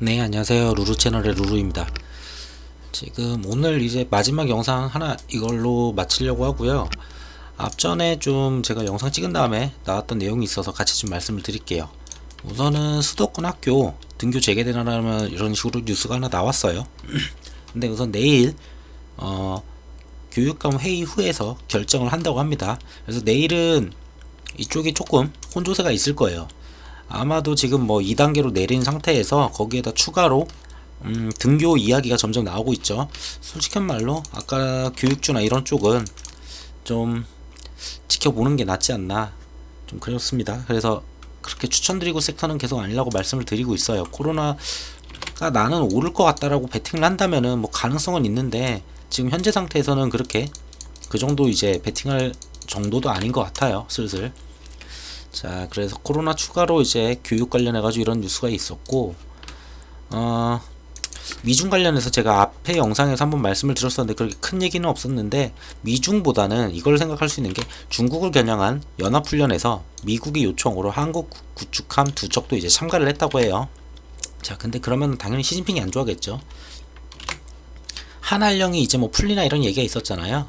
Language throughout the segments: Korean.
네, 안녕하세요. 루루 채널의 루루입니다. 지금 오늘 이제 마지막 영상 하나 이걸로 마치려고 하고요. 앞전에 좀 제가 영상 찍은 다음에 나왔던 내용이 있어서 같이 좀 말씀을 드릴게요. 우선은 수도권 학교 등교 재개되나라면 이런 식으로 뉴스가 하나 나왔어요. 근데 우선 내일 어, 교육감 회의 후에서 결정을 한다고 합니다. 그래서 내일은 이쪽이 조금 혼조세가 있을 거예요. 아마도 지금 뭐 2단계로 내린 상태에서 거기에다 추가로 음, 등교 이야기가 점점 나오고 있죠. 솔직한 말로 아까 교육주나 이런 쪽은 좀 지켜보는 게 낫지 않나 좀 그렇습니다. 그래서 그렇게 추천드리고 섹터는 계속 아니라고 말씀을 드리고 있어요. 코로나가 나는 오를 것 같다라고 베팅을 한다면은 뭐 가능성은 있는데 지금 현재 상태에서는 그렇게 그 정도 이제 베팅할 정도도 아닌 것 같아요. 슬슬. 자, 그래서 코로나 추가로 이제 교육 관련해가지고 이런 뉴스가 있었고, 어, 미중 관련해서 제가 앞에 영상에서 한번 말씀을 드렸었는데 그렇게 큰 얘기는 없었는데 미중보다는 이걸 생각할 수 있는 게 중국을 겨냥한 연합훈련에서 미국의 요청으로 한국 구축함 두 척도 이제 참가를 했다고 해요. 자, 근데 그러면 당연히 시진핑이 안 좋아하겠죠. 한한령이 이제 뭐 풀리나 이런 얘기가 있었잖아요.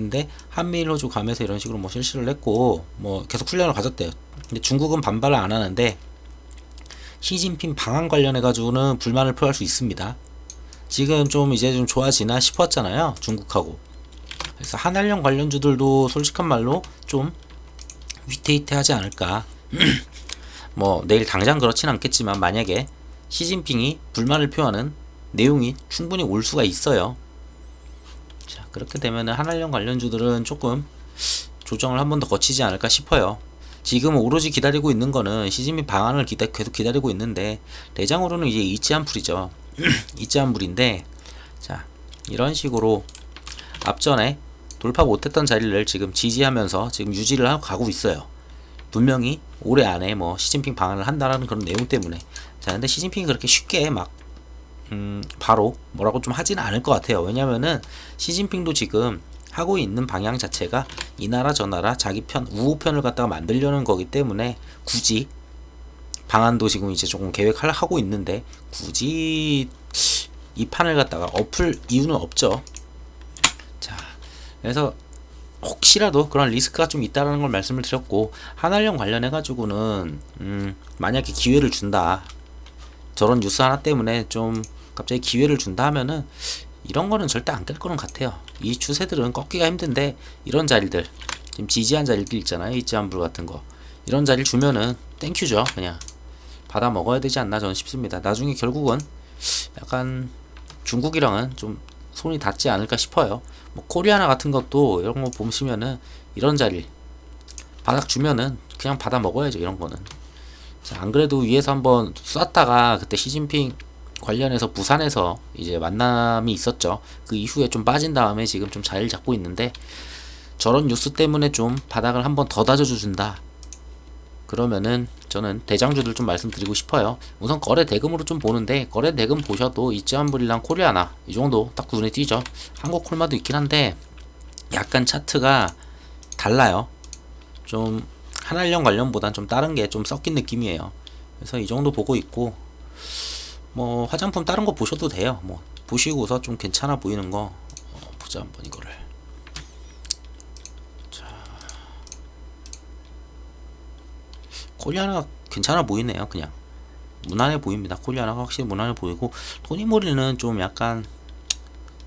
근데 한미일 호주 가면서 이런 식으로 뭐 실시를 했고 뭐 계속 훈련을 가졌대요. 근데 중국은 반발을 안 하는데 시진핑 방한 관련해 가지고는 불만을 표할 수 있습니다. 지금 좀 이제 좀 좋아지나 싶었잖아요. 중국하고. 그래서 한한령 관련주들도 솔직한 말로 좀 위태위태하지 않을까. 뭐 내일 당장 그렇진 않겠지만 만약에 시진핑이 불만을 표하는 내용이 충분히 올 수가 있어요. 자, 그렇게 되면은 한한령 관련주들은 조금 조정을 한 번 더 거치지 않을까 싶어요. 지금 오로지 기다리고 있는 거는 시진핑 방안을 기다, 계속 기다리고 있는데 대장으로는 이제 이치한풀이죠. 이치한풀인데 자 이런 식으로 앞전에 돌파 못했던 자리를 지금 지지하면서 지금 유지를 하고 가고 있어요. 분명히 올해 안에 뭐 시진핑 방안을 한다라는 그런 내용 때문에 자 근데 시진핑이 그렇게 쉽게 막 음, 바로 뭐라고 좀 하지는 않을 것 같아요. 왜냐면은 시진핑도 지금 하고 있는 방향 자체가 이 나라 저 나라 자기 편 우호편을 갖다가 만들려는 거기 때문에 굳이 방안도 지금 이제 조금 계획을 하고 있는데 굳이 이 판을 갖다가 엎을 이유는 없죠. 자, 그래서 혹시라도 그런 리스크가 좀 있다라는 걸 말씀을 드렸고 한한령 관련해 가지고는 음, 만약에 기회를 준다 저런 뉴스 하나 때문에 좀 갑자기 기회를 준다 하면은 이런 거는 절대 안 깰 거는 같아요. 이 추세들은 꺾기가 힘든데 이런 자리들 지금 지지한 자리들 있잖아요. 이지한불 같은 거 이런 자리를 주면은 땡큐죠. 그냥 받아 먹어야 되지 않나 저는 싶습니다. 나중에 결국은 약간 중국이랑은 좀 손이 닿지 않을까 싶어요. 뭐 코리아나 같은 것도 이런 거 보시면은 이런 자리 바닥 주면은 그냥 받아 먹어야죠. 이런 거는. 자, 안 그래도 위에서 한번 쐈다가 그때 시진핑 관련해서 부산에서 이제 만남이 있었죠. 그 이후에 좀 빠진 다음에 지금 좀 자리를 잡고 있는데 저런 뉴스 때문에 좀 바닥을 한번 더 다져준다. 그러면은 저는 대장주들 좀 말씀드리고 싶어요. 우선 거래 대금으로 좀 보는데 거래 대금 보셔도 이지한불이랑 코리아나 이 정도 딱 눈에 띄죠. 한국 콜마도 있긴 한데 약간 차트가 달라요. 좀 한알령 관련보단 좀 다른 게 좀 섞인 느낌이에요. 그래서 이 정도 보고 있고 뭐 화장품 다른 거 보셔도 돼요. 뭐 보시고서 좀 괜찮아 보이는 거 어, 보자 한번 이거를. 자, 코리아나 괜찮아 보이네요. 그냥 무난해 보입니다. 코리아나가 확실히 무난해 보이고 토니모리는 좀 약간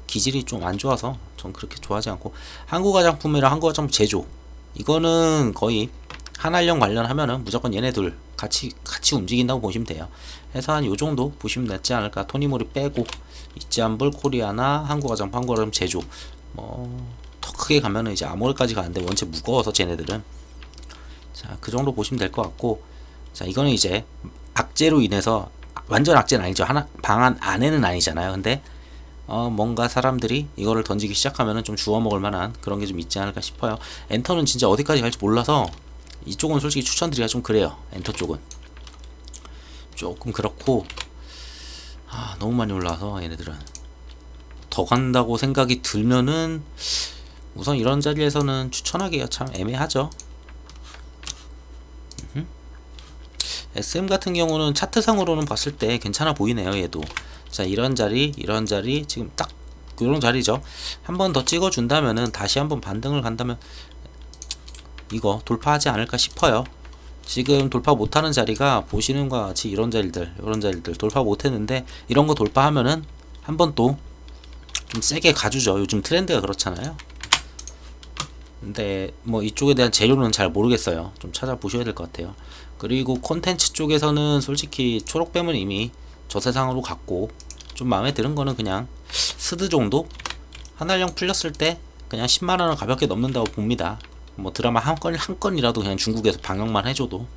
기질이 좀 안 좋아서 전 그렇게 좋아하지 않고 한국 화장품이랑 한국 화장품 제조 이거는 거의 한알령 관련하면은 무조건 얘네들 같이 같이 움직인다고 보시면 돼요. 해서 한 요 정도 보시면 낫지 않을까. 토니모리 빼고 이지한불 코리아나 한국 화장품 한국 화장품 제조 뭐더 크게 가면은 이제 아모레까지 가는데 원체 무거워서 쟤네들은 자 그 정도 보시면 될 것 같고 자 이거는 이제 악재로 인해서 완전 악재는 아니죠. 하나 방안 안에는 아니잖아요. 근데 어, 뭔가 사람들이 이거를 던지기 시작하면은 좀 주워 먹을 만한 그런 게 좀 있지 않을까 싶어요. 엔터는 진짜 어디까지 갈지 몰라서 이쪽은 솔직히 추천드리기가 좀 그래요. 엔터 쪽은. 조금 그렇고, 아, 너무 많이 올라와서 얘네들은. 더 간다고 생각이 들면은, 우선 이런 자리에서는 추천하기가 참 애매하죠. SM 같은 경우는 차트상으로는 봤을 때 괜찮아 보이네요 얘도 자 이런 자리 이런 자리 지금 딱 이런 자리죠 한 번 더 찍어 준다면은 다시 한번 반등을 간다면 이거 돌파하지 않을까 싶어요. 지금 돌파 못하는 자리가 보시는 것 같이 이런 자리들 이런 자리들 돌파 못했는데 이런 거 돌파하면은 한 번 또 좀 세게 가주죠. 요즘 트렌드가 그렇잖아요. 근데 뭐 이쪽에 대한 재료는 잘 모르겠어요. 좀 찾아보셔야 될 것 같아요. 그리고 콘텐츠 쪽에서는 솔직히 초록뱀은 이미 저 세상으로 갔고 좀 마음에 드는 거는 그냥 스드 정도? 한알령 풀렸을 때 그냥 10만원을 가볍게 넘는다고 봅니다 뭐 드라마 한 건 한 건이라도 그냥 중국에서 방영만 해줘도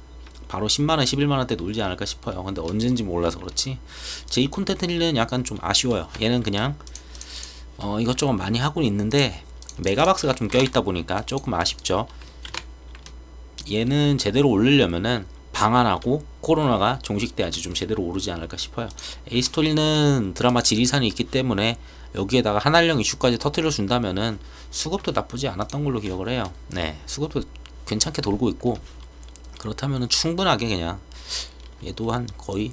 바로 10만원 11만원대 놀지 않을까 싶어요. 근데 언젠지 몰라서 그렇지. 제2 콘텐츠는 약간 좀 아쉬워요. 얘는 그냥 어 이것저것 많이 하고 있는데 메가박스가 좀 껴있다 보니까 조금 아쉽죠. 얘는 제대로 올리려면은 방한하고 코로나가 종식돼야지 좀 제대로 오르지 않을까 싶어요. 에이스토리는 드라마 지리산이 있기 때문에 여기에다가 한알령 이슈까지 터트려 준다면은 수급도 나쁘지 않았던 걸로 기억을 해요 네 수급도 괜찮게 돌고 있고 그렇다면은 충분하게 그냥 얘도 한 거의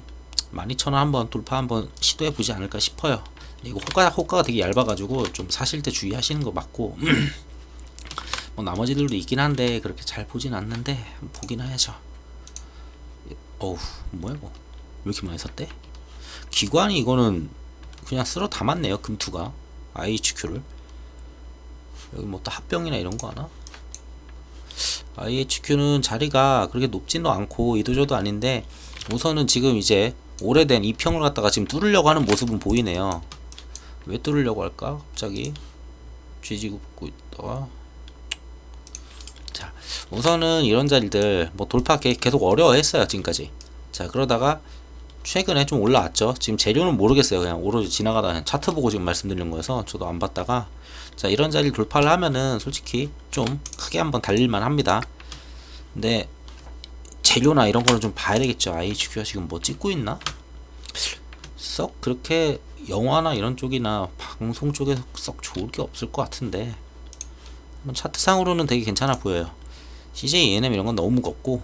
12,000원 한번 돌파 한번 시도해 보지 않을까 싶어요 이거 호가 호가가 되게 얇아가지고 좀 사실 때 주의하시는 거 맞고 뭐 나머지들도 있긴 한데 그렇게 잘 보진 않는데 보긴 해야죠. 어우 뭐야 이거 왜 이렇게 많이 샀대? 기관이 이거는 그냥 쓸어 담았네요 금투가 IHQ를 여기 뭐 또 합병이나 이런 거 하나? IHQ는 자리가 그렇게 높지도 않고 이도저도 아닌데 우선은 지금 이제 오래된 이평을 갖다가 지금 뚫으려고 하는 모습은 보이네요. 왜 뚫으려고 할까? 갑자기 쥐지고 붙고 있다가 자 우선은 이런 자리들 뭐 돌파 계- 계속 어려워했어요 지금까지 자 그러다가 최근에 좀 올라왔죠. 지금 재료는 모르겠어요. 그냥 오로지 지나가다 그냥 차트 보고 지금 말씀드린 거여서 저도 안 봤다가 자 이런 자리 돌파를 하면은 솔직히 좀 크게 한번 달릴만 합니다. 근데 재료나 이런 거는 좀 봐야 되겠죠. IHQ가 지금 뭐 찍고 있나? 썩 그렇게 영화나 이런 쪽이나 방송 쪽에서 썩 좋을 게 없을 것 같은데. 한번 차트상으로는 되게 괜찮아 보여요. CJ ENM 이런 건 너무 무겁고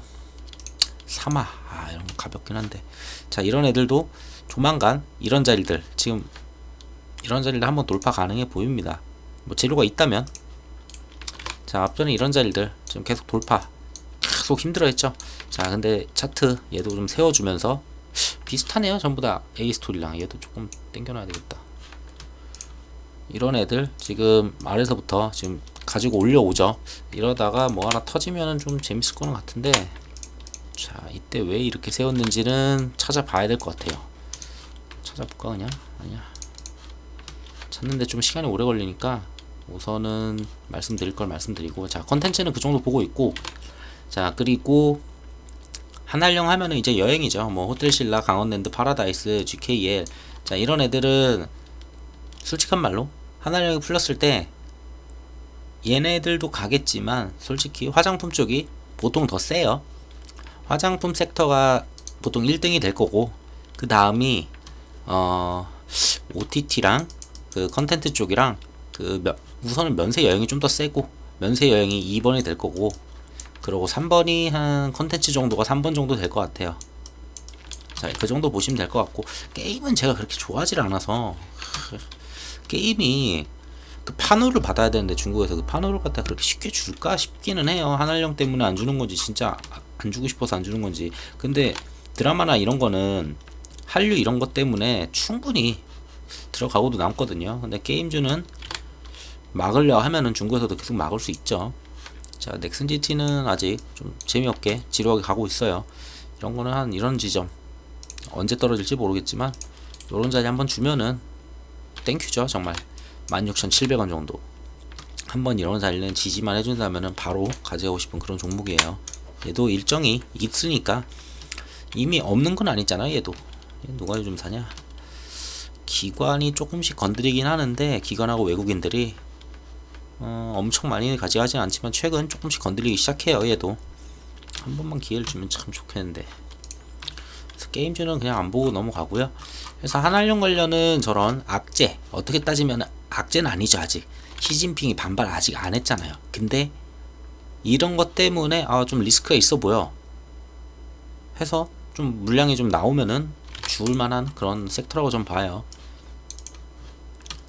사마 아 이런 건 가볍긴 한데. 자 이런 애들도 조만간 이런 자리들 지금 이런 자리들 한번 돌파 가능해 보입니다. 뭐 재료가 있다면. 자 앞전에 이런 자리들 지금 계속 돌파. 계속 힘들어 했죠? 자 근데 차트 얘도 좀 세워주면서 비슷하네요 전부 다. A 스토리랑 얘도 조금 땡겨놔야 되겠다. 이런 애들 지금 아래서부터 지금 가지고 올려오죠. 이러다가 뭐 하나 터지면은 좀 재밌을 거는 같은데 자 이때 왜 이렇게 세웠는지는 찾아봐야 될 것 같아요. 찾아볼까 그냥? 아니야. 찾는데 좀 시간이 오래 걸리니까 우선은 말씀드릴 걸 말씀드리고 자 컨텐츠는 그 정도 보고 있고 자 그리고 한알령 하면은 이제 여행이죠. 뭐 호텔신라 강원랜드 파라다이스 GKL 자 이런 애들은 솔직한 말로 한알령이 풀렸을 때 얘네들도 가겠지만 솔직히 화장품 쪽이 보통 더 세요 화장품 섹터가 보통 1등이 될 거고 그 다음이 어 OTT랑 그 컨텐츠 쪽이랑 그 면- 우선은 면세 여행이 좀 더 세고 면세 여행이 2번이 될 거고 그리고 3번이 한 컨텐츠 정도가 3번 정도 될 것 같아요. 자 그 정도 보시면 될 것 같고 게임은 제가 그렇게 좋아하지 않아서 게임이 그 판호를 받아야 되는데 중국에서 그 판호를 갖다 그렇게 쉽게 줄까 싶기는 해요. 한알령 때문에 안 주는 건지 진짜 안 주고 싶어서 안 주는 건지. 근데 드라마나 이런 거는 한류 이런 것 때문에 충분히 들어가고도 남거든요. 근데 게임주는 막으려 하면은 중국에서도 계속 막을 수 있죠. 자 넥슨 GT는 아직 좀 재미없게 지루하게 가고 있어요. 이런 거는 한 이런 지점. 언제 떨어질지 모르겠지만 요런 자리 한번 주면은 땡큐죠 정말. 16,700원 정도. 한번 이런 자리는 지지만 해준다면은 바로 가져가고 싶은 그런 종목이에요 얘도 일정이 있으니까 이미 없는 건 아니잖아 얘도. 얘 누가 요즘 사냐? 기관이 조금씩 건드리긴 하는데 기관하고 외국인들이 어, 엄청 많이 가져가진 않지만 최근 조금씩 건드리기 시작해요 얘도. 한 번만 기회를 주면 참 좋겠는데. 그래서 게임주는 그냥 안 보고 넘어가고요. 그래서 한알령 관련은 저런 악재 어떻게 따지면 악재는 아니죠 아직. 시진핑이 반발 아직 안 했잖아요. 근데 이런 것 때문에 아 좀 리스크가 있어 보여 해서 좀 물량이 좀 나오면은 죽을 만한 그런 섹터라고 좀 봐요.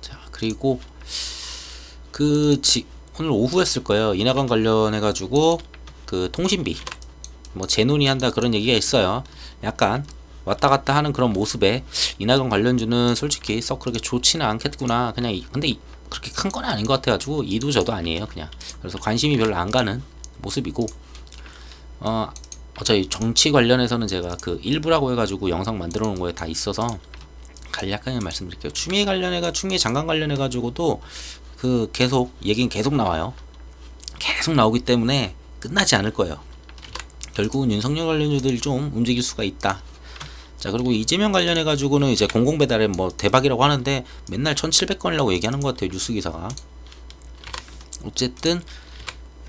자, 그리고 그 지, 오늘 오후 했을 거예요. 인하관 관련해 가지고 그 통신비 뭐 재논의한다 그런 얘기가 있어요. 약간 왔다 갔다 하는 그런 모습에 인하관 관련주는 솔직히 썩 그렇게 좋지는 않겠구나. 그냥 이, 근데 이, 그렇게 큰 건 아닌 것 같아가지고 이도 저도 아니에요. 그냥 그래서 관심이 별로 안 가는 모습이고 어 어차피 정치 관련해서는 제가 그 일부라고 해가지고 영상 만들어 놓은 거에 다 있어서 간략하게 말씀드릴게요. 추미애 관련해가 추미애 장관 관련해가지고도 그 계속 얘기는 계속 나와요. 계속 나오기 때문에 끝나지 않을 거예요. 결국은 윤석열 관련주들이 좀 움직일 수가 있다. 자 그리고 이재명 관련해 가지고는 이제 공공 배달에 뭐 대박이라고 하는데 맨날 1700건이라고 얘기하는 것 같아요 뉴스 기사가. 어쨌든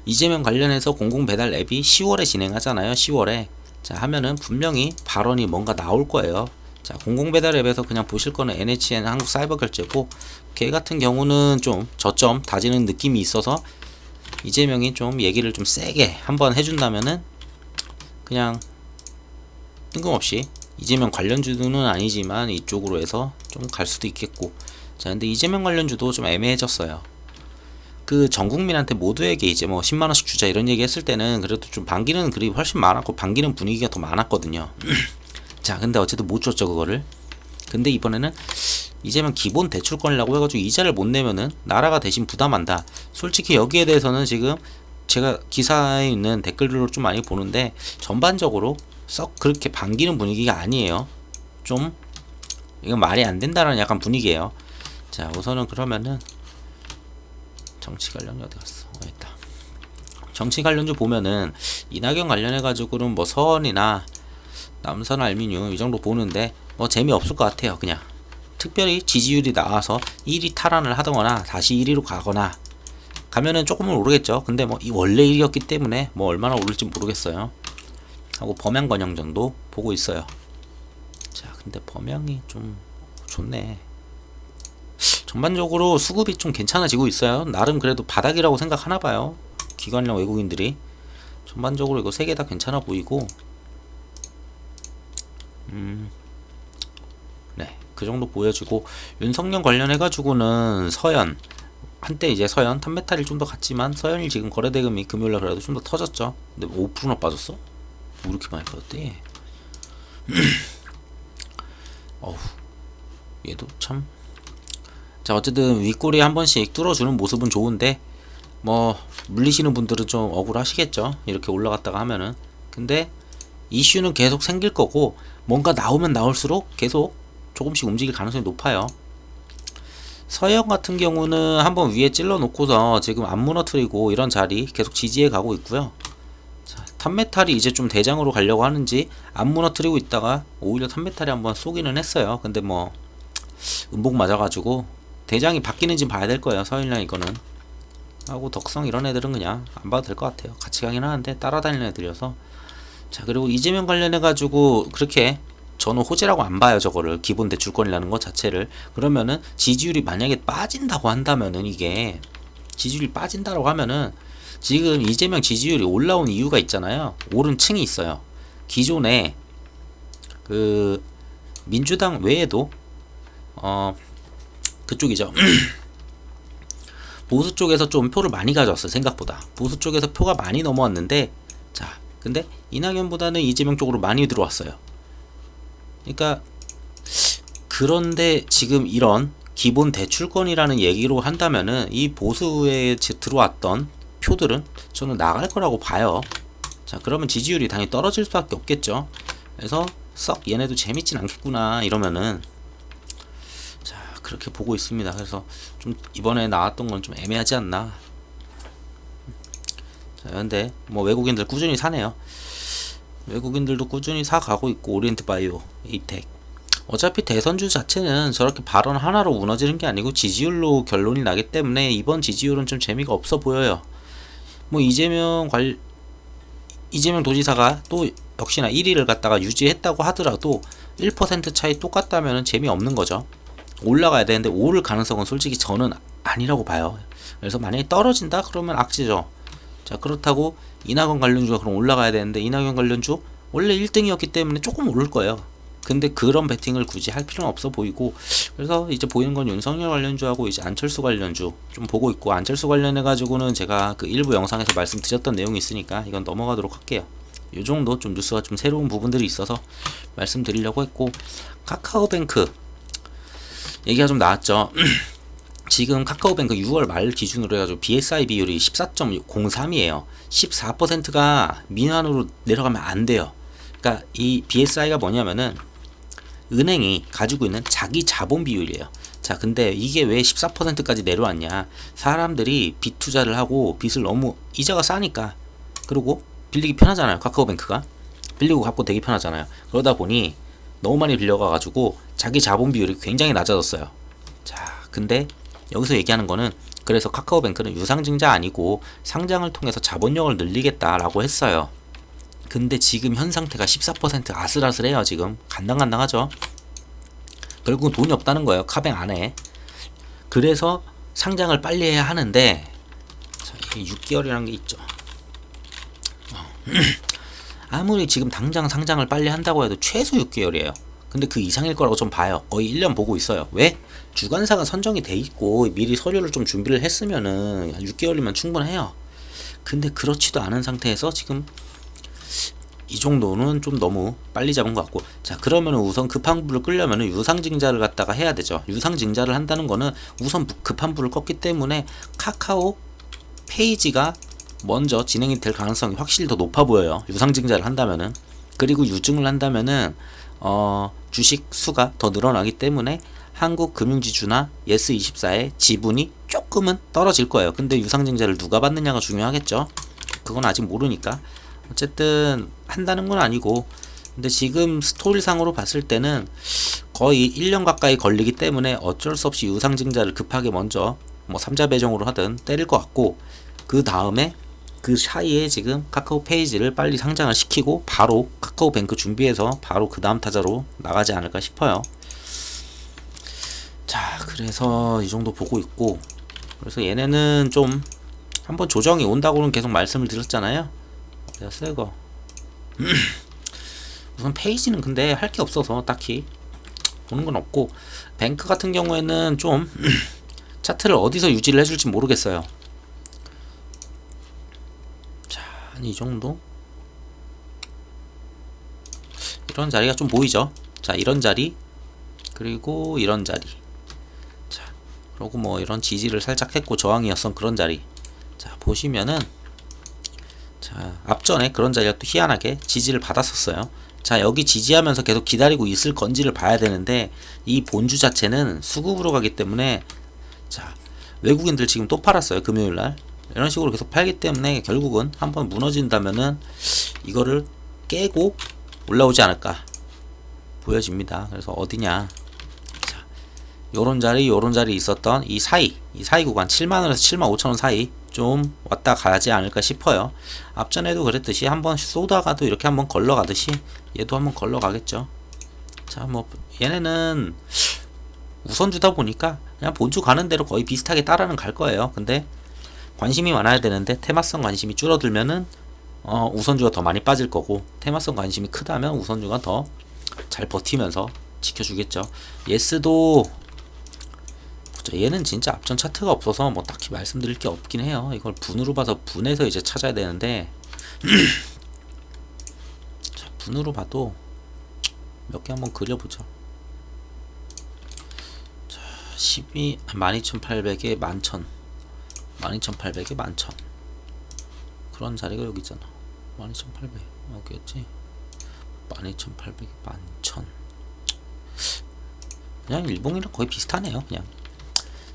이재명 관련해서 공공 배달 앱이 10월에 진행하잖아요 10월에. 자 하면은 분명히 발언이 뭔가 나올 거예요. 자 공공 배달 앱에서 그냥 보실 거는 NHN 한국 사이버 결제고 걔 같은 경우는 좀 저점 다지는 느낌이 있어서 이재명이 좀 얘기를 좀 세게 한번 해준다면은 그냥 뜬금없이 이재명 관련주는 아니지만 이쪽으로 해서 좀 갈 수도 있겠고. 자 근데 이재명 관련 주도 좀 애매해졌어요. 그 전 국민한테 모두에게 이제 뭐 10만원씩 주자 이런 얘기 했을 때는 그래도 좀 반기는 글이 훨씬 많았고 반기는 분위기가 더 많았거든요. 자 근데 어쨌든 못 줬죠 그거를. 근데 이번에는 이재명 기본 대출권이라고 해가지고 이자를 못 내면은 나라가 대신 부담한다. 솔직히 여기에 대해서는 지금 제가 기사에 있는 댓글들로 좀 많이 보는데 전반적으로 썩 그렇게 반기는 분위기가 아니에요. 좀 이건 말이 안 된다는 약간 분위기예요. 자 우선은 그러면은 정치 관련주 어디 갔어? 어 있다. 정치 관련주 보면은 이낙연 관련해 가지고는 뭐 서원이나 남선 알미늄 이 정도 보는데 뭐 재미 없을 것 같아요. 그냥 특별히 지지율이 나와서 1위 탈환을 하거나 다시 1위로 가거나 가면은 조금은 오르겠죠. 근데 뭐 이 원래 1위였기 때문에 뭐 얼마나 오를지 모르겠어요. 하고 범양 권영 정도 보고 있어요. 자, 근데 범양이 좀 좋네. 전반적으로 수급이 좀 괜찮아지고 있어요. 나름 그래도 바닥이라고 생각하나 봐요. 기관이랑 외국인들이. 전반적으로 이거 세 개 다 괜찮아 보이고. 음. 네. 그 정도 보여지고 윤석열 관련해 가지고는 서현 한때 이제 서현 탄메탈이 좀 더 갔지만 서현이 지금 거래 대금이 금요일날 그래도 좀 더 터졌죠. 근데 5%나 빠졌어? 뭐 이렇게 많이 빠졌대? 어우, 얘도 참. 자, 어쨌든 윗꼬리 한 번씩 뚫어주는 모습은 좋은데, 뭐, 물리시는 분들은 좀 억울하시겠죠? 이렇게 올라갔다가 하면은. 근데, 이슈는 계속 생길 거고, 뭔가 나오면 나올수록 계속 조금씩 움직일 가능성이 높아요. 서영 같은 경우는 한번 위에 찔러 놓고서 지금 안 무너뜨리고 이런 자리 계속 지지해 가고 있고요. 탄메탈이 이제 좀 대장으로 가려고 하는지 안 무너뜨리고 있다가 오히려 탄메탈이 한번 쏘기는 했어요. 근데 뭐 음복 맞아가지고 대장이 바뀌는지 봐야 될 거예요. 서일랑 이거는 하고 덕성 이런 애들은 그냥 안 봐도 될 것 같아요. 같이 가긴 하는데 따라다니는 애들이어서 자 그리고 이재명 관련해 가지고 그렇게 저는 호재라고 안 봐요 저거를 기본 대출권이라는 것 자체를 그러면은 지지율이 만약에 빠진다고 한다면은 이게 지지율이 빠진다고 하면은 지금 이재명 지지율이 올라온 이유가 있잖아요. 오른 층이 있어요. 기존에 그 민주당 외에도 어 그쪽이죠. 보수 쪽에서 좀 표를 많이 가져왔어요. 생각보다. 보수 쪽에서 표가 많이 넘어왔는데 자, 근데 이낙연보다는 이재명 쪽으로 많이 들어왔어요. 그러니까 그런데 지금 이런 기본 대출권이라는 얘기로 한다면은 이 보수에 들어왔던 표들은 저는 나갈 거라고 봐요. 자, 그러면 지지율이 당연히 떨어질 수밖에 없겠죠. 그래서 썩 얘네도 재밌진 않겠구나 이러면은 자 그렇게 보고 있습니다. 그래서 좀 이번에 나왔던 건 좀 애매하지 않나. 자, 근데 뭐 외국인들 꾸준히 사네요. 외국인들도 꾸준히 사 가고 있고 오리엔트 바이오, 이텍. 어차피 대선주 자체는 저렇게 발언 하나로 무너지는 게 아니고 지지율로 결론이 나기 때문에 이번 지지율은 좀 재미가 없어 보여요. 뭐 이재명 관 이재명 도지사가 또 역시나 1위를 갖다가 유지했다고 하더라도 1% 차이 똑같다면 재미없는 거죠. 올라가야 되는데 오를 가능성은 솔직히 저는 아니라고 봐요. 그래서 만약에 떨어진다 그러면 악재죠. 자 그렇다고 이낙연 관련주가 그럼 올라가야 되는데 이낙연 관련주 원래 1등이었기 때문에 조금 오를 거예요. 근데 그런 베팅을 굳이 할 필요는 없어 보이고 그래서 이제 보이는 건 윤석열 관련주하고 이제 안철수 관련주 좀 보고 있고 안철수 관련해 가지고는 제가 그 일부 영상에서 말씀드렸던 내용이 있으니까 이건 넘어가도록 할게요. 요 정도 좀 뉴스가 좀 새로운 부분들이 있어서 말씀드리려고 했고 카카오뱅크 얘기가 좀 나왔죠. 지금 카카오뱅크 6월 말 기준으로 해가지고 BSI 비율이 14.03이에요. 14%가 미만으로 내려가면 안 돼요. 그러니까 이 BSI가 뭐냐면은 은행이 가지고 있는 자기 자본 비율이에요. 자, 근데 이게 왜 14%까지 내려왔냐? 사람들이 빚 투자를 하고 빚을 너무 이자가 싸니까 그리고 빌리기 편하잖아요. 카카오뱅크가 빌리고 갚고 되게 편하잖아요. 그러다 보니 너무 많이 빌려가 가지고 자기 자본 비율이 굉장히 낮아졌어요. 자, 근데 여기서 얘기하는 거는 그래서 카카오뱅크는 유상증자 아니고 상장을 통해서 자본력을 늘리겠다라고 했어요. 근데 지금 현 상태가 14% 아슬아슬해요. 지금 간당간당하죠. 결국은 돈이 없다는 거예요. 카뱅 안에. 그래서 상장을 빨리 해야 하는데 자, 이게 6개월이라는 게 있죠. 어. 아무리 지금 당장 상장을 빨리 한다고 해도 최소 6개월이에요. 근데 그 이상일 거라고 좀 봐요. 거의 1년 보고 있어요. 왜? 주관사가 선정이 돼 있고 미리 서류를 좀 준비를 했으면은 6개월이면 충분해요. 근데 그렇지도 않은 상태에서 지금 이 정도는 좀 너무 빨리 잡은 것 같고. 자 그러면 우선 급한 불을 끄려면 유상증자를 갖다가 해야 되죠. 유상증자를 한다는 거는 우선 부- 급한 불을 껐기 때문에 카카오 페이지가 먼저 진행이 될 가능성이 확실히 더 높아 보여요. 유상증자를 한다면은. 그리고 유증을 한다면은 어 주식 수가 더 늘어나기 때문에 한국금융지주나 예스24의 지분이 조금은 떨어질 거예요. 근데 유상증자를 누가 받느냐가 중요하겠죠. 그건 아직 모르니까 어쨌든 한다는 건 아니고 근데 지금 스토리상으로 봤을 때는 거의 1년 가까이 걸리기 때문에 어쩔 수 없이 유상증자를 급하게 먼저 뭐 3자 배정으로 하든 때릴 것 같고 그 다음에 그 사이에 지금 카카오 페이지를 빨리 상장을 시키고 바로 카카오 뱅크 준비해서 바로 그 다음 타자로 나가지 않을까 싶어요. 자, 그래서 이 정도 보고 있고 그래서 얘네는 좀 한번 조정이 온다고는 계속 말씀을 드렸잖아요. 내가 새거 우선 페이지는 근데 할 게 없어서 딱히 보는 건 없고 뱅크 같은 경우에는 좀 차트를 어디서 유지를 해줄지 모르겠어요. 자, 한이 정도 이런 자리가 좀 보이죠? 자, 이런 자리 그리고 이런 자리 자, 그리고 뭐 이런 지지를 살짝 했고 저항이었던 그런 자리 자, 보시면은 자, 앞전에 그런 자리가 또 희한하게 지지를 받았었어요. 자, 여기 지지하면서 계속 기다리고 있을 건지를 봐야 되는데 이 본주 자체는 수급으로 가기 때문에 자, 외국인들 지금 또 팔았어요. 금요일 날. 이런 식으로 계속 팔기 때문에 결국은 한번 무너진다면은 이거를 깨고 올라오지 않을까 보여집니다. 그래서 어디냐? 자, 요런 자리, 요런 자리 있었던 이 사이, 이 사이 구간 7만 원에서 7만 5천 원 사이 좀 왔다 가지 않을까 싶어요. 앞전에도 그랬듯이 한번 쏘다가도 이렇게 한번 걸러가듯이 얘도 한번 걸러가겠죠. 자, 뭐 얘네는 우선주다 보니까 그냥 본주 가는 대로 거의 비슷하게 따라는 갈 거예요. 근데 관심이 많아야 되는데 테마성 관심이 줄어들면은 어, 우선주가 더 많이 빠질 거고 테마성 관심이 크다면 우선주가 더 잘 버티면서 지켜주겠죠. 예스도 보자. 얘는 진짜 앞전 차트가 없어서 뭐 딱히 말씀드릴 게 없긴 해요. 이걸 분으로 봐서 분해서 이제 찾아야 되는데 자, 분으로 봐도 몇 개 한번 그려보죠. 자, 12 12,800에 11,000 12,800에 11,000 그런 자리가 여기 있잖아. 12,800 여기였지. 12,800에 11,000 그냥 일봉이랑 거의 비슷하네요. 그냥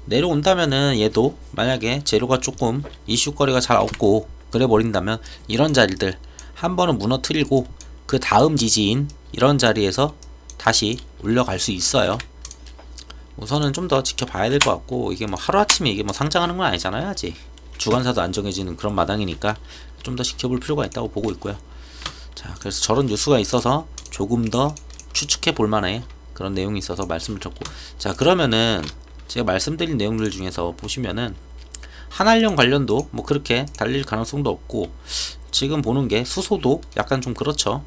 내려온다면은 얘도 만약에 재료가 조금 이슈거리가 잘 없고 그래 버린다면 이런 자리들 한 번은 무너뜨리고 그 다음 지지인 이런 자리에서 다시 올려갈 수 있어요. 우선은 좀 더 지켜봐야 될 것 같고 이게 뭐 하루아침에 이게 뭐 상장하는 건 아니잖아요 아직. 주관사도 안 정해지는 그런 마당이니까 좀 더 지켜볼 필요가 있다고 보고 있고요. 자 그래서 저런 뉴스가 있어서 조금 더 추측해 볼 만한 그런 내용이 있어서 말씀을 드렸고. 자 그러면은 제가 말씀드린 내용들 중에서 보시면은 한알령 관련도 뭐 그렇게 달릴 가능성도 없고 지금 보는 게 수소도 약간 좀 그렇죠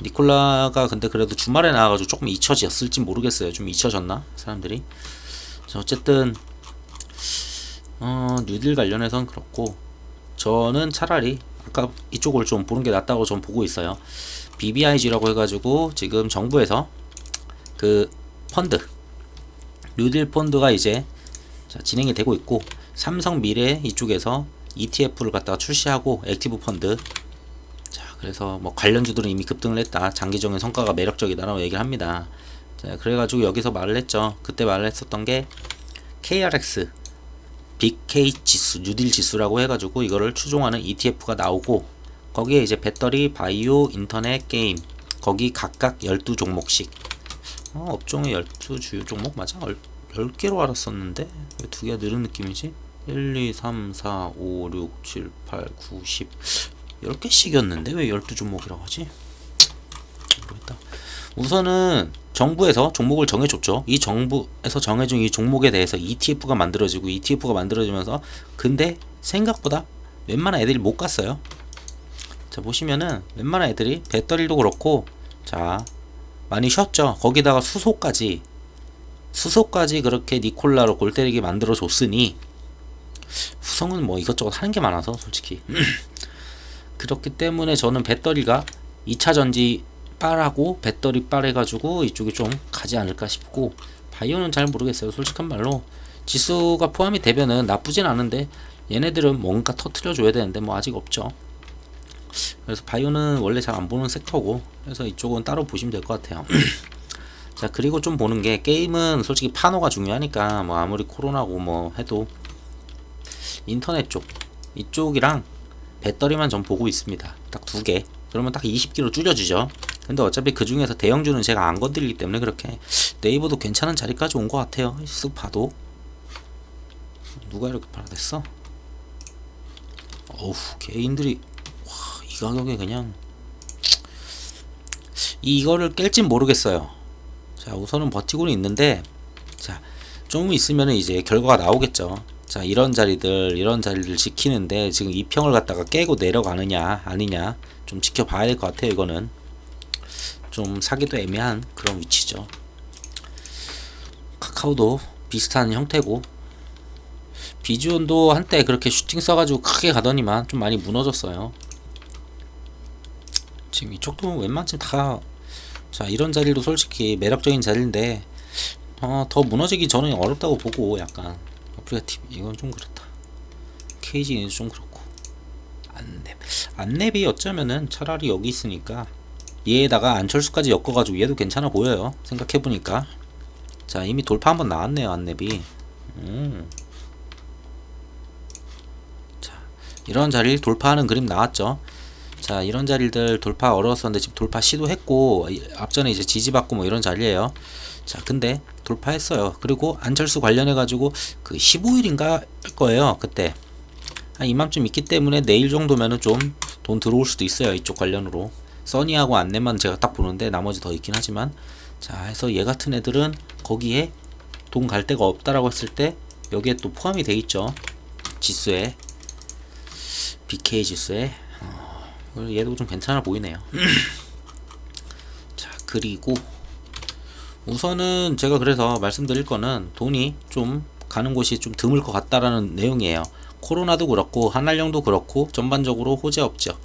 니콜라가 근데 그래도 주말에 나와가지고 조금 잊혀졌을지 모르겠어요. 좀 잊혀졌나 사람들이. 자, 어쨌든 어, 뉴딜 관련해선 그렇고 저는 차라리 아까 이쪽을 좀 보는 게 낫다고 좀 보고 있어요. BBIG라고 해가지고 지금 정부에서 그 펀드 뉴딜 펀드가 이제 자, 진행이 되고 있고 삼성 미래 이쪽에서 ETF를 갖다가 출시하고 액티브 펀드. 자 그래서 뭐 관련주들은 이미 급등을 했다. 장기적인 성과가 매력적이다라고 얘기를 합니다. 자 그래가지고 여기서 말을 했죠. 그때 말을 했었던 게 KRX BK 지수 뉴딜 지수라고 해가지고 이거를 추종하는 ETF가 나오고 거기에 이제 배터리 바이오 인터넷 게임 거기 각각 12종목씩 어, 업종의 12 주요 종목 맞아? 10개로 알았었는데 왜 두 개가 늘은 느낌이지? 1, 2, 3, 4, 5, 6, 7, 8, 9, 10 10개씩이었는데 왜 12종목이라고 하지? 모르겠다 우선은 정부에서 종목을 정해줬죠 이 정부에서 정해준 이 종목에 대해서 ETF가 만들어지고 ETF가 만들어지면서 근데 생각보다 웬만한 애들이 못 갔어요 자 보시면은 웬만한 애들이 배터리도 그렇고 자 많이 쉬었죠. 거기다가 수소까지. 수소까지 그렇게 니콜라로 골 때리게 만들어 줬으니 후성은 뭐 이것저것 하는 게 많아서 솔직히. 그렇기 때문에 저는 배터리가 2차 전지 빨하고 배터리 빨해가지고 이쪽이 좀 가지 않을까 싶고 바이오는 잘 모르겠어요 솔직한 말로. 지수가 포함이 되면은 나쁘진 않은데 얘네들은 뭔가 터트려 줘야 되는데 뭐 아직 없죠 그래서 바이오는 원래 잘 안 보는 섹터고 그래서 이쪽은 따로 보시면 될 것 같아요. 자 그리고 좀 보는 게 게임은 솔직히 파노가 중요하니까 뭐 아무리 코로나고 뭐 해도 인터넷 쪽 이쪽이랑 배터리만 전 보고 있습니다. 딱 두 개. 그러면 딱 20kg 줄여주죠. 근데 어차피 그 중에서 대형주는 제가 안 건드리기 때문에 그렇게 네이버도 괜찮은 자리까지 온 것 같아요. 쓱 봐도. 누가 이렇게 팔아댔어? 어우 개인들이 와 이 가격에 그냥 이거를 깰진 모르겠어요. 자 우선은 버티고는 있는데 자 좀 있으면은 이제 결과가 나오겠죠. 자 이런 자리들 이런 자리를 지키는데 지금 이 평을 갖다가 깨고 내려가느냐 아니냐 좀 지켜봐야 될 것 같아요 이거는. 좀 사기도 애매한 그런 위치죠. 카카오도 비슷한 형태고 비주온도 한때 그렇게 슈팅 써가지고 크게 가더니만 좀 많이 무너졌어요 지금 이쪽도 웬만큼 다 자 이런 자리도 솔직히 매력적인 자리인데 어, 더 무너지기 전에 어렵다고 보고 약간 TV 이건 좀 그렇다. KG는 좀 그렇고. 안랩 안랩이 어쩌면은 차라리 여기 있으니까 얘에다가 안철수까지 엮어가지고 얘도 괜찮아 보여요. 생각해보니까. 자 이미 돌파 한번 나왔네요 안랩이 음. 자 이런 자리를 돌파하는 그림 나왔죠 자 이런 자리들 돌파 어려웠었는데 지금 돌파 시도했고 앞전에 이제 지지받고 뭐 이런 자리에요. 자 근데 돌파했어요. 그리고 안철수 관련해 가지고 그 15일인가 할 거예요 그때. 한 이맘쯤 있기 때문에 내일 정도면은 좀 돈 들어올 수도 있어요 이쪽 관련으로. 써니하고 안내만 제가 딱 보는데 나머지 더 있긴 하지만. 자 해서 얘 같은 애들은 거기에 돈 갈 데가 없다라고 했을 때 여기에 또 포함이 돼 있죠. 지수에 BK 지수에. 어, 얘도 좀 괜찮아 보이네요 자 그리고 우선은 제가 그래서 말씀드릴 거는 돈이 좀 가는 곳이 좀 드물 것 같다라는 내용이에요. 코로나도 그렇고 한알령도 그렇고 전반적으로 호재 없죠.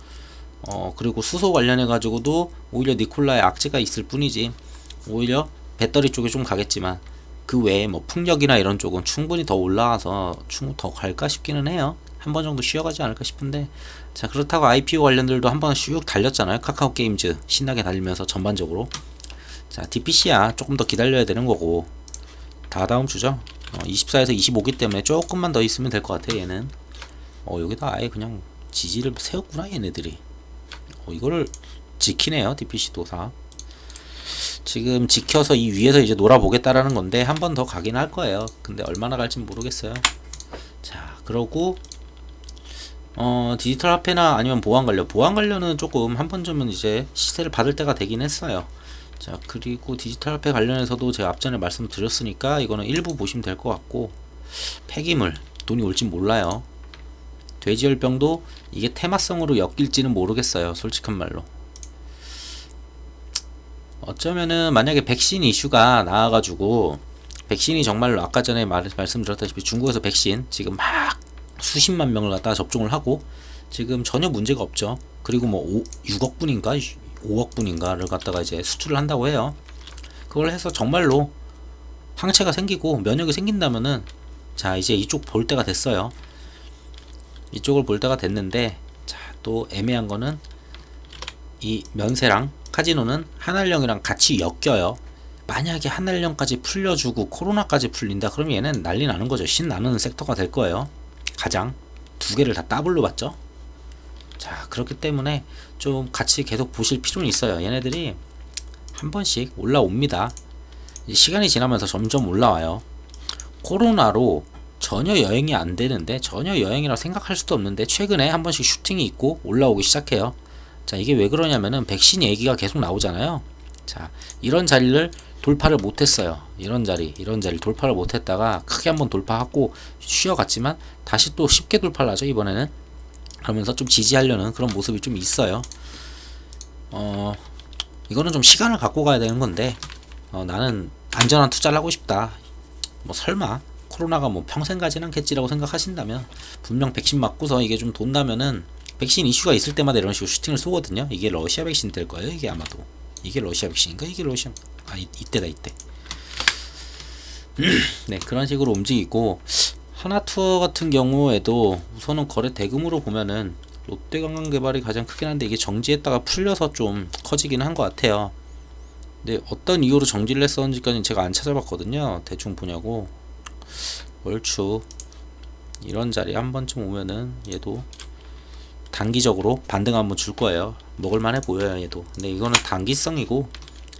어 그리고 수소 관련해 가지고도 오히려 니콜라의 악재가 있을 뿐이지 오히려 배터리 쪽에 좀 가겠지만 그 외에 뭐 풍력이나 이런 쪽은 충분히 더 올라와서 충분히 더 갈까 싶기는 해요. 한 번 정도 쉬어가지 않을까 싶은데 자 그렇다고 IPO 관련들도 한번 슉 달렸잖아요. 카카오 게임즈 신나게 달리면서 전반적으로. 자 DPC야 조금 더 기다려야 되는 거고. 다 다음 주죠? 어, 24에서 25기 때문에 조금만 더 있으면 될 것 같아 얘는. 어 여기다 아예 그냥 지지를 세웠구나 얘네들이. 어 이거를 지키네요 DPC도 다 지금 지켜서 이 위에서 이제 놀아보겠다라는 건데 한 번 더 가긴 할 거예요. 근데 얼마나 갈진 모르겠어요. 자 그러고 어 디지털 화폐나 아니면 보안 관련 보안 관련은 조금 한 번쯤은 이제 시세를 받을 때가 되긴 했어요. 자 그리고 디지털 화폐 관련해서도 제가 앞전에 말씀드렸으니까 이거는 일부 보시면 될 것 같고 폐기물 돈이 올진 몰라요. 돼지열병도 이게 테마성으로 엮일지는 모르겠어요 솔직한 말로. 어쩌면은 만약에 백신 이슈가 나와가지고 백신이 정말로 아까 전에 말, 말씀드렸다시피 중국에서 백신 지금 막 수십만 명을 갖다가 접종을 하고 지금 전혀 문제가 없죠. 그리고 뭐 5, 6억 분인가 5억 분인가를 갖다가 이제 수출을 한다고 해요. 그걸 해서 정말로 항체가 생기고 면역이 생긴다면은 자 이제 이쪽 볼 때가 됐어요. 이쪽을 볼 때가 됐는데 자 또 애매한 거는 이 면세랑 카지노는 한알령이랑 같이 엮여요. 만약에 한알령까지 풀려주고 코로나까지 풀린다 그러면 얘는 난리 나는 거죠. 신 나는 섹터가 될 거예요. 가장 두 개를 다 더블로 봤죠. 자 그렇기 때문에 좀 같이 계속 보실 필요는 있어요. 얘네들이 한 번씩 올라옵니다. 시간이 지나면서 점점 올라와요. 코로나로 전혀 여행이 안 되는데 전혀 여행이라고 생각할 수도 없는데 최근에 한 번씩 슈팅이 있고 올라오기 시작해요. 자 이게 왜 그러냐면은 백신 얘기가 계속 나오잖아요. 자 이런 자리를 돌파를 못했어요. 이런 자리 이런 자리 돌파를 못했다가 크게 한번 돌파하고 쉬어갔지만 다시 또 쉽게 돌파를 하죠 이번에는 그러면서 좀 지지하려는 그런 모습이 좀 있어요. 어 이거는 좀 시간을 갖고 가야 되는 건데 어, 나는 안전한 투자를 하고 싶다. 뭐 설마 코로나가 뭐 평생 가진 않겠지라고 생각하신다면 분명 백신 맞고서 이게 좀 돈다면은 백신 이슈가 있을 때마다 이런 식으로 슈팅을 쏘거든요. 이게 러시아 백신 될 거예요. 이게 아마도 이게 러시아 백신인가? 이게 러시아 아 이, 이때다 이때. 네 그런 식으로 움직이고 하나투어 같은 경우에도 우선은 거래 대금으로 보면은 롯데관광개발이 가장 크긴 한데 이게 정지했다가 풀려서 좀 커지긴 한 것 같아요. 근데 어떤 이유로 정지를 했었는지까지는 제가 안 찾아봤거든요. 대충 보냐고 월추 이런 자리 한 번쯤 오면은 얘도 단기적으로 반등 한번 줄 거예요. 먹을만해 보여요 얘도. 근데 이거는 단기성이고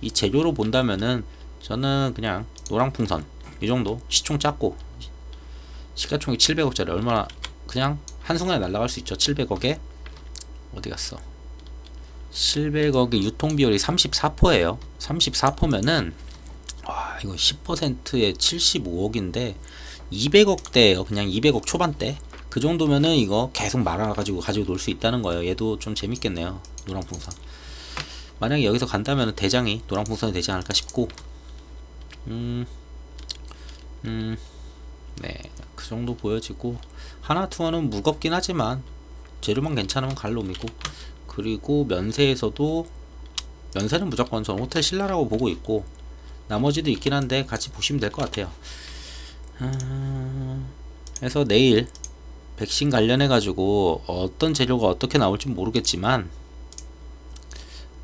이 재료로 본다면은 저는 그냥 노랑풍선 이 정도 시총 작고 시가총이 700억짜리 얼마나 그냥 한순간에 날아갈 수 있죠. 700억에 어디 갔어? 700억의 유통 비율이 34%예요. 34%면은 와 이거 10%에 75억인데 200억대예요. 그냥 200억 초반대. 그 정도면은 이거 계속 말아가지고 가지고 놀 수 있다는 거예요. 얘도 좀 재밌겠네요. 노랑풍선. 만약에 여기서 간다면 대장이 노랑풍선이 되지 않을까 싶고 음, 음, 네, 그 정도 보여지고 하나 투어는 무겁긴 하지만 재료만 괜찮으면 갈 놈이고 그리고 면세에서도 면세는 무조건 전 호텔 신라라고 보고 있고 나머지도 있긴 한데 같이 보시면 될 것 같아요. 음, 그래서 내일 백신 관련해 가지고 어떤 재료가 어떻게 나올지 모르겠지만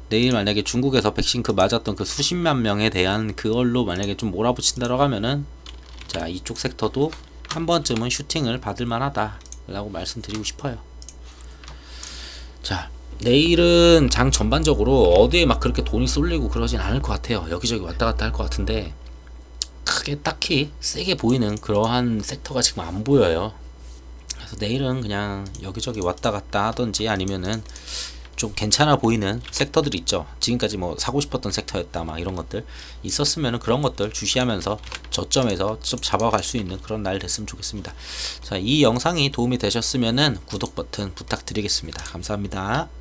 내일 만약에 중국에서 백신 그 맞았던 그 수십만 명에 대한 그걸로 만약에 좀 몰아붙인다고 하면은 자 이쪽 섹터도 한 번쯤은 슈팅을 받을 만하다 라고 말씀드리고 싶어요. 자 내일은 장 전반적으로 어디에 막 그렇게 돈이 쏠리고 그러진 않을 것 같아요. 여기저기 왔다 갔다 할 것 같은데 크게 딱히 세게 보이는 그러한 섹터가 지금 안 보여요 그래서 내일은 그냥 여기저기 왔다 갔다 하던지 아니면은 좀 괜찮아 보이는 섹터들 있죠. 지금까지 뭐 사고 싶었던 섹터였다 막 이런 것들 있었으면 그런 것들 주시하면서 저점에서 좀 잡아갈 수 있는 그런 날 됐으면 좋겠습니다. 자, 이 영상이 도움이 되셨으면 구독 버튼 부탁드리겠습니다. 감사합니다.